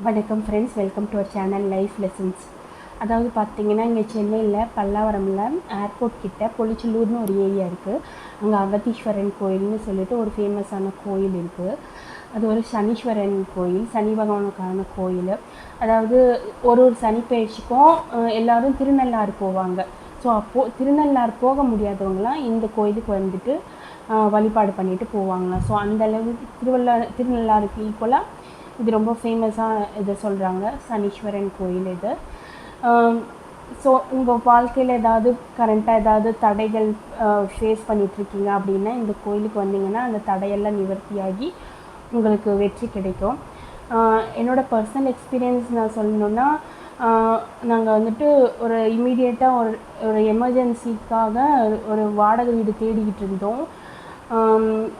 வணக்கம் friends welcome to our channel life lessons அதாவது பார்த்தீங்கன்னா இங்கே சென்னையில் பல்லாவரமில் ஏர்போர்ட் கிட்ட பொலிச்சலூர்னு ஒரு ஏரியா இருக்குது அங்கே அகதீஸ்வரன் கோயில்னு சொல்லிட்டு ஒரு ஃபேமஸான கோயில் இருக்குது அது ஒரு சனீஸ்வரன் கோயில் சனி பகவானுக்கான கோயில். அதாவது ஒரு ஒரு சனி பயிற்சிக்கும் எல்லோரும் எல்லாரும் திருநள்ளாறு போவாங்க. ஸோ அப்போது திருநள்ளாறு போக முடியாதவங்களாம் இந்த கோயிலுக்கு வந்துட்டு வழிபாடு பண்ணிட்டு போவாங்களாம் ஸோ அந்த அளவுக்கு திருவள்ளா திருநள்ளாறுக்கு ஈக்குவலாக இது ரொம்ப ஃபேமஸாக இதை சொல்கிறாங்க சனீஸ்வரன் கோயில் இது. ஸோ உங்கள் வாழ்க்கையில் ஏதாவது கரண்ட்டாக ஏதாவது தடைகள் ஃபேஸ் பண்ணிகிட்ருக்கீங்க அப்படின்னா இந்த கோயிலுக்கு வந்தீங்கன்னா அந்த தடையெல்லாம் நிவர்த்தியாகி உங்களுக்கு வெற்றி கிடைக்கும். என்னோடய என்னோட பர்சனல் எக்ஸ்பீரியன்ஸ் நான் சொல்லணுன்னா நாங்கள் வந்துட்டு ஒரு இமீடியட்டாக ஒரு ஒரு எமர்ஜென்சிக்காக ஒரு வாடகை வீடு தேடிக்கிட்டு இருந்தோம்.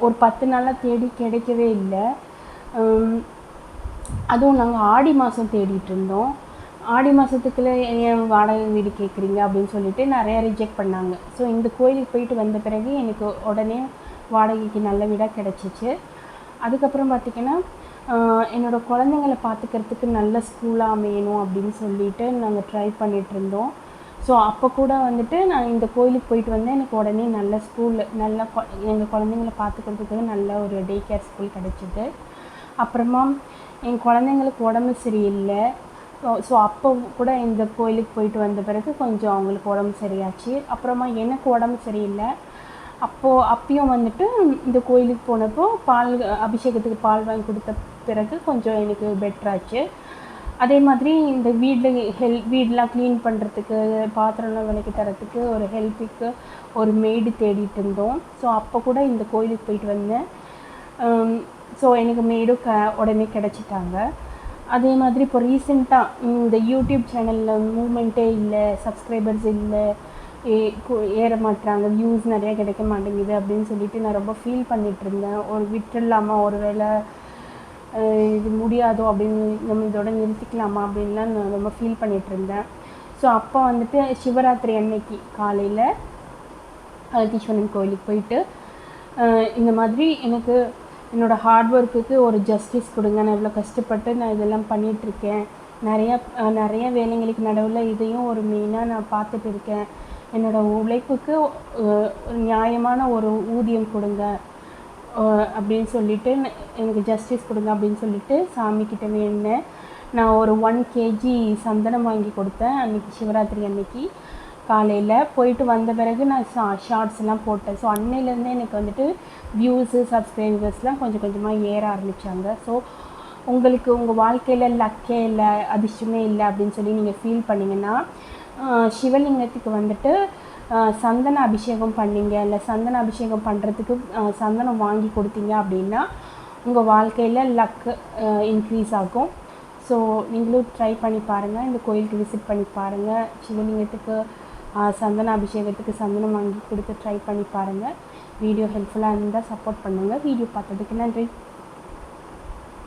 ஒரு பத்து நாளாக தேடி கிடைக்கவே இல்லை. அதுவும் நாங்கள் ஆடி மாதம் தேடிட்டு இருந்தோம். ஆடி மாதத்துக்குள்ளே ஏன் வாடகை வீடு கேட்குறீங்க அப்படின்னு சொல்லிட்டு நிறைய ரிஜெக்ட் பண்ணாங்க. ஸோ இந்த கோயிலுக்கு போயிட்டு வந்த பிறகு எனக்கு உடனே வாடகைக்கு நல்ல வீடாக கிடச்சிச்சு. அதுக்கப்புறம் பார்த்திங்கன்னா என்னோடய என்னோட குழந்தைங்கள பார்த்துக்கிறதுக்கு நல்ல ஸ்கூலாக அமையணும் அப்படின்னு சொல்லிட்டு நாங்கள் ட்ரை பண்ணிகிட்டு இருந்தோம். ஸோ அப்போ கூட வந்துட்டு நான் இந்த கோயிலுக்கு போயிட்டு வந்தேன். எனக்கு உடனே நல்ல ஸ்கூலில் நல்ல கொ எங்கள் குழந்தைங்கள பார்த்துக்கிறதுக்கு நல்ல ஒரு டே கேர் ஸ்கூல் கிடச்சிது. அப்புறமா என் குழந்தைங்களுக்கு உடம்பு சரியில்லை. ஸோ அப்போ கூட இந்த கோயிலுக்கு போயிட்டு வந்த பிறகு கொஞ்சம் அவங்களுக்கு உடம்பு சரியாச்சு. அப்புறமா எனக்கு உடம்பு சரியில்லை. அப்போது அப்பயும் வந்துட்டு இந்த கோயிலுக்கு போனப்போ பால் அபிஷேகத்துக்கு பால் வாங்கி கொடுத்த பிறகு கொஞ்சம் எனக்கு பெட்டராச்சு அதே மாதிரி இந்த வீட்டில் ஹெல் வீடெலாம் க்ளீன் பண்ணுறதுக்கு பாத்திரம்லாம் விலைக்கு தரத்துக்கு ஒரு ஹெல்ப்புக்கு ஒரு மெய்டு தேடிட்டு இருந்தோம். ஸோ அப்போ கூட இந்த கோயிலுக்கு போயிட்டு வந்தேன். ஸோ எனக்கு மேடும் க உடனே கிடச்சிட்டாங்க. அதே மாதிரி இப்போ ரீசெண்டாக இந்த யூடியூப் சேனலில் மூமெண்ட்டே இல்லை சப்ஸ்கிரைபர்ஸ் இல்லை ஏ ஏற மாட்டுறாங்க வியூஸ் நிறையா கிடைக்க மாட்டேங்குது அப்படின்னு சொல்லிட்டு நான் ரொம்ப ஃபீல் பண்ணிகிட்டு இருந்தேன். ஒரு விட்டுடலாமா? ஒரு வேளை இது முடியாதோ அப்படின்னு நம்ம இதோட நிறுத்திக்கலாமா அப்படின்லாம் நான் ரொம்ப ஃபீல் பண்ணிகிட்டு இருந்தேன். ஸோ அப்போ வந்துட்டு சிவராத்திரி அன்னைக்கு காலையில் அழகீஸ்வரன் கோயிலுக்கு போயிட்டு இந்த மாதிரி எனக்கு என்னோடய ஹார்ட் ஒர்க்குக்கு ஒரு ஜஸ்டிஸ் கொடுங்க. நான் இவ்வளோ கஷ்டப்பட்டு நான் இதெல்லாம் பண்ணிகிட்ருக்கேன் நிறையா நிறைய வேலைங்களுக்கு நடுவில் இதையும் ஒரு மெயினாக நான் பார்த்துட்டு இருக்கேன். என்னோடய உழைப்புக்கு நியாயமான ஒரு ஊதியம் கொடுங்க. அப்படின்னு சொல்லிட்டு எனக்கு ஜஸ்டிஸ் கொடுங்க அப்படின்னு சொல்லிட்டு சாமிக்கிட்ட வேண்டினேன். நான் ஒரு ஒன் கேஜி சந்தனம் வாங்கி கொடுத்தேன் அன்னைக்கு சிவராத்திரி அன்னைக்கு. காலையில் போயிட்டு வந்த பிறகு நான் ஷா ஷார்ட்ஸ்லாம் போட்டேன். ஸோ அன்னையிலேருந்தே எனக்கு வந்துட்டு வியூஸு சப்ஸ்கிரைபர்ஸ்லாம் கொஞ்சம் கொஞ்சமாக ஏற ஆரம்பித்தாங்க ஸோ உங்களுக்கு உங்கள் வாழ்க்கையில் லக்கே இல்லை அதிர்ஷ்டமே இல்லை அப்படின்னு சொல்லி நீங்கள் ஃபீல் பண்ணிங்கன்னா சிவலிங்கத்துக்கு வந்துட்டு சந்தன அபிஷேகம் பண்ணீங்க. இல்லை சந்தன அபிஷேகம் பண்ணுறதுக்கு சந்தனம் வாங்கி கொடுத்தீங்க அப்படின்னா உங்கள் வாழ்க்கையில் லக்கு இன்க்ரீஸ் ஆகும். ஸோ நீங்களும் ட்ரை பண்ணி பாருங்கள் இந்த கோயிலுக்கு விசிட் பண்ணி பாருங்கள் சிவலிங்கத்துக்கு சந்தன அபிஷேகத்துக்கு சந்தனம் வாங்கி கொடுத்து ட்ரை பண்ணி பாருங்கள் வீடியோ ஹெல்ப்ஃபுல்லாக இருந்தால் சப்போர்ட் பண்ணுங்கள் வீடியோ பார்த்ததுக்கு நன்றி.